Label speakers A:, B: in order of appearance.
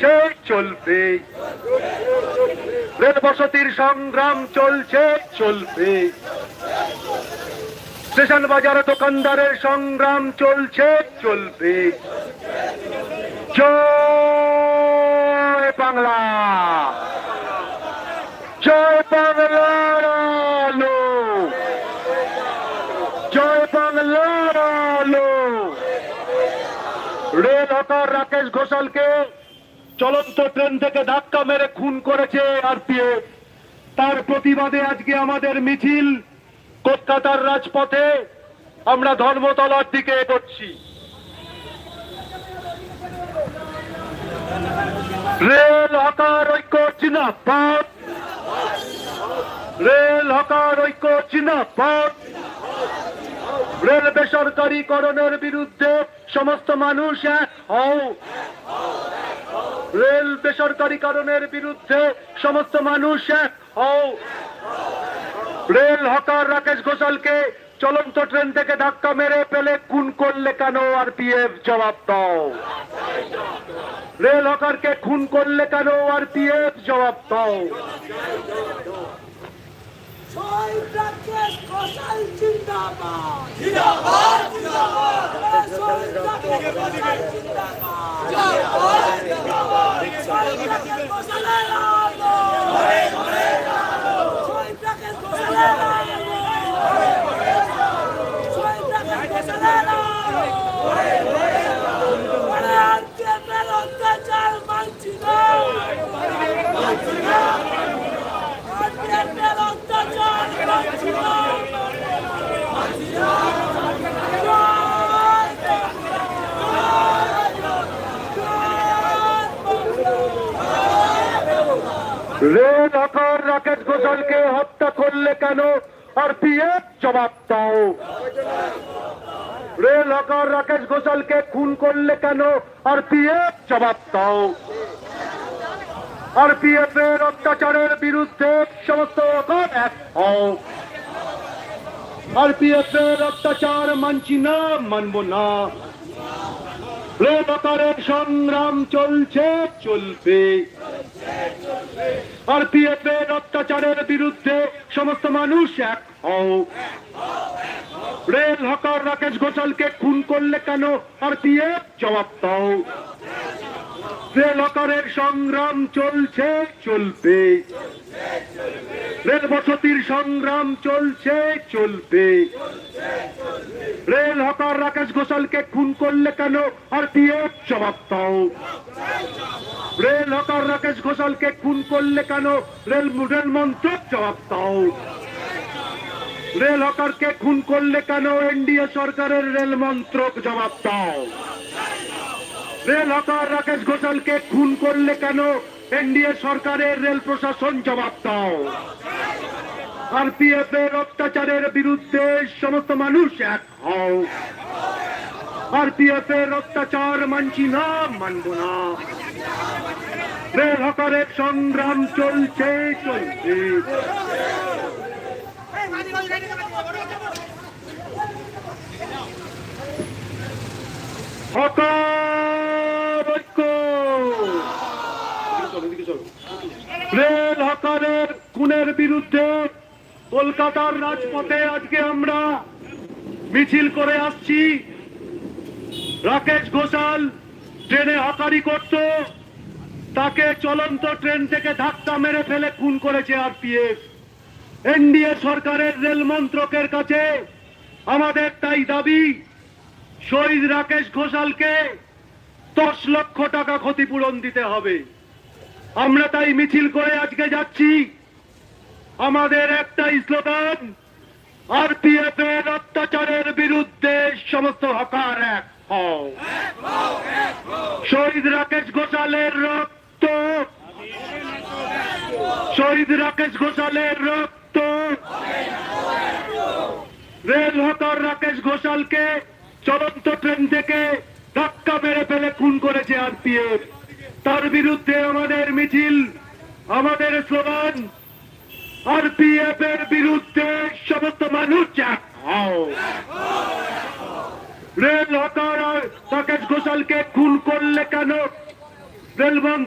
A: চলছে, চলবে। রেল বসতির সংগ্রাম চলছে, চলবে। স্টেশন বাজার দোকানদারের সংগ্রাম চলছে, চলবে। জয় বাংলা। জয় বাংলার আলো। জয় বাংলার আলো। রেল হকার রাকেশ ঘোষালকে চলন্ত ট্রেন থেকে ধাক্কা মেরে খুন করেছে আরপিএফ। তার প্রতিবাদে আজকে আমাদের মিছিল কলকাতার রাজপথে। আমরা ধর্মতলার দিকে এগোচ্ছি। রেল হকার ঐক্য জিনাবাদ রেল হকার ঐক্য জিনাবাদ রেল বেসরকারীকরণের বিরুদ্ধে সমস্ত মানুষ হও। রেল বেসরকারীকরণের বিরুদ্ধে সমস্ত মানুষ এক। হও। রেল হকার রাকেশ ঘোষালকে চলন্ত ট্রেন থেকে ধাক্কা মেরে পেলে খুন করলে কেন আর পিএফ জবাব দাও? রেল হকারকে খুন করলে কেন আর পিএফ জবাব দাও?
B: জিন্দাবাদ। জিন্দাবাদ জিন্দাবাদ শহীদ রাকেশ ঘোষাল জিন্দাবাদ জিন্দাবাদ জিন্দাবাদ শহীদ রাকেশ ঘোষালের আলো শহীদ রাকেশ ঘোষালের আলো শহীদ রাকেশ ঘোষালের আলো আরে আজকে মের অত্যাচার মানছি না মানছি না আজকে মের অত্যাচার মানছি না মানছি না জয়
A: রেল হকার রাকেশ ঘোষালকে হত্যা করলে কেন? আর পিএফ জবাব দাও। রেল হকার রাকেশ ঘোষালকে খুন করলে কেন? আর পিএফ জবাব দাও। আর পিএফ এর অত্যাচারের বিরুদ্ধে সমস্ত হকার এক হও। আর পিএফ এর অত্যাচার মানছি না, মানব না। রেল হকারের সংগ্রাম চলছে, চলবে। আর পিএফ এর অত্যাচারের বিরুদ্ধে সমস্ত মানুষ এক হও। রেল হকার রাকেশ ঘোষালকে খুন করলে কেন আর পিএফ জবাব দাও। রেল হকারের সংগ্রাম চলছে, চলবে। রেল বসতির সংগ্রাম চলছে, চলবে। রেল হকার রাকেশ ঘোষালকে খুন করলে কেন আর পিএফ জবাব দাও। রেল হকার রাকেশ ঘোষালকে খুন করলে কেন? রেল রেল মন্ত্রক জবাব দাও। রেল হকারকে খুন করলে কেন এনডিএ সরকারের রেল মন্ত্রক জবাব দাও? রেল হকার রাকেশ ঘোষালকে খুন করলে কেন এনডিএ সরকারের রেল প্রশাসন জবাব দাও? আরপিএফ এর অত্যাচারের বিরুদ্ধে সমস্ত মানুষ এক হও। আরপিএফ এর অত্যাচার মানছি না, মানব না। হকারের সংগ্রাম চলছে চলছে। রেল হকারের খুনের বিরুদ্ধে কলকাতার রাজপথে আজকে আমরা মিছিল করে আসছি। রাকেশ ঘোষাল ট্রেনে হকারি করত। তাকে চলন্ত ট্রেন থেকে ধাক্কা মেরে ফেলে খুন করেছে আরপিএফ। এনডিএ সরকারের রেল মন্ত্রকের কাছে আমাদের তাই দাবি, শহীদ রাকেশ ঘোষালকে দশ লক্ষ টাকা ক্ষতিপূরণ দিতে হবে। আমরা তাই মিছিল করে আজকে যাচ্ছি। আমাদের একটাই স্লোগান আরপিএফ এর অত্যাচারের বিরুদ্ধে সমস্ত হকার এক। শহীদ রাকেশ ঘোষালের রক্ত। শহীদ রাকেশ ঘোষালের রক্ত। রেল হকার রাকেশ ঘোষালকে চলন্ত ট্রেন থেকে ধাক্কা মেরে ফেলে খুন করেছে আরপিএফ। তার বিরুদ্ধে আমাদের মিছিল, আমাদের স্লোগান আরপিএফ এর বিরুদ্ধে সমস্ত মানুষ হও ঘোষালকে খুন করলে কেন? রেল